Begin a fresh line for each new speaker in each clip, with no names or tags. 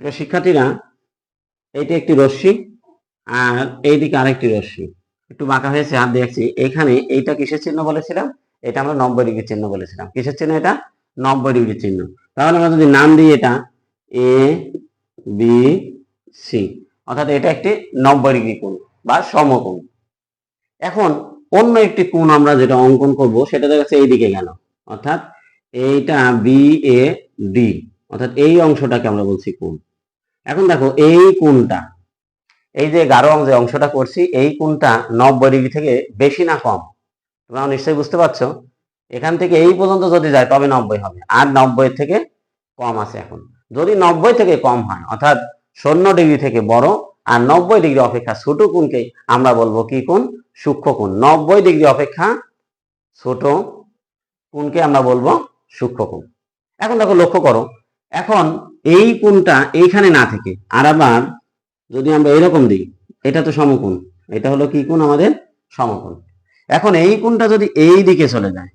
শিক্ষার্থীরা, এইটা একটি রশ্মি আর এইদিকে আরেকটি রশ্মি। একটু বাঁকা হয়েছে, হাত দেখছি। এখানে এইটা কিসের চিহ্ন বলেছিলাম? এটা আমরা নব্বই ডিগ্রি চিহ্ন বলেছিলাম। কিসের চিহ্ন এটা? নব্বই ডিগ্রি চিহ্ন। তাহলে আমরা যদি নাম দিই এটা এ বি সি অর্থাৎ এটা একটি নব্বই ডিগ্রি কোণ বা সমকোণ। এখন অন্য একটি কোণ আমরা যেটা অঙ্কন করব, সেটা দেখা যাচ্ছে এইদিকে গেল। অর্থাৎ এইটা বি এ ডি অর্থাৎ এই অংশটাকে আমরা বলছি কোণ। এখন দেখো, এই কোণটা, এই যে গাঢ় যে অংশটা করছি, এই কোণটা নব্বই ডিগ্রি থেকে বেশি না কম। তোমরা নিশ্চয়ই বুঝতে পারছ? এখান থেকে এই পর্যন্ত যদি যায়, তবে নব্বই হবে। আর নব্বই থেকে কম আছে এখন। যদি নব্বই থেকে কম হয়, অর্থাৎ শূন্য ডিগ্রি থেকে বড়, আর নব্বই ডিগ্রি অপেক্ষা ছোট কোণকে আমরা বলব কি কোণ? সূক্ষ্ম কোণ। নব্বই ডিগ্রি অপেক্ষা ছোট কোণকে আমরা বলব সূক্ষ্ম কোণ। এখন দেখো, লক্ষ্য করো এখন এই কোণটা এইখানে না থেকে, আর আবার যদি আমরা এরকম দিই, এটা তো সমকোণ, এটা হলো কি কোণ? আমাদের সমকোণ। এখন এই কোণটা যদি এই দিকে চলে যায়,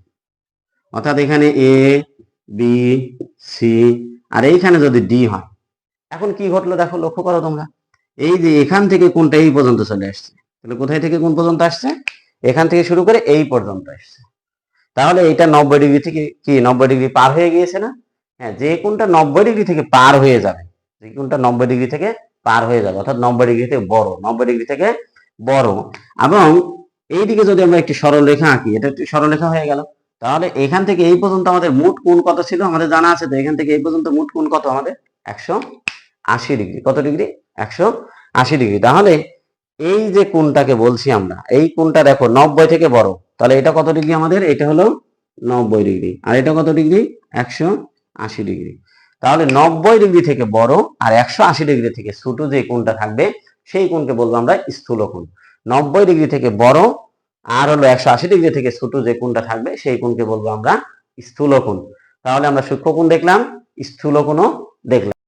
অর্থাৎ এখানে এ বি সি আর এইখানে যদি ডি হয়, এখন কি ঘটলো দেখো, লক্ষ্য করো তোমরা। এই যে এখান থেকে কোনটা এই পর্যন্ত চলে আসছে, তাহলে কোথায় থেকে কোন পর্যন্ত আসছে? এখান থেকে শুরু করে এই পর্যন্ত আসছে। তাহলে এটা নব্বই ডিগ্রি থেকে কি, নব্বই ডিগ্রি পার হয়ে গিয়েছে না? হ্যাঁ যে কোনটা নব্বই ডিগ্রি থেকে পার হয়ে যাবে, যে কোনটা নব্বই ডিগ্রি থেকে পার হয়ে যাবে, অর্থাৎ নব্বই ডিগ্রি থেকে বড়, নব্বই ডিগ্রি থেকে বড়। এবং এই দিকে যদি আমরা একটি সরলরেখা আঁকি, এটা একটি সরলরেখা হয়ে গেল। তাহলে এখান থেকে এই পর্যন্ত আমাদের মোট কোণ কত ছিল? আমাদের জানা আছে তো, এখান থেকে এই পর্যন্ত মোট কোণ কত? আমাদের একশো আশি ডিগ্রি। কত ডিগ্রি? একশো আশি ডিগ্রি। তাহলে এই যে কোনটাকে বলছি আমরা, এই কোনটা দেখো নব্বই থেকে বড়। তাহলে এটা কত ডিগ্রি আমাদের? এটা হলো নব্বই ডিগ্রি। আর এটা কত ডিগ্রি? একশো আশি ডিগ্রি। তাহলে নব্বই ডিগ্রি থেকে বড় আর একশো আশি ডিগ্রি থেকে ছোট যে কোণটা থাকবে, সেই কোণকে বলব আমরা স্থূল কোণ। নব্বই ডিগ্রি থেকে বড় আর হলো একশো আশি ডিগ্রি থেকে ছোট যে কোণটা থাকবে, সেই কোণকে বলব আমরা স্থূল কোণ। তাহলে আমরা সূক্ষ্ম কোণ দেখলাম, স্থূল কোণও দেখলাম।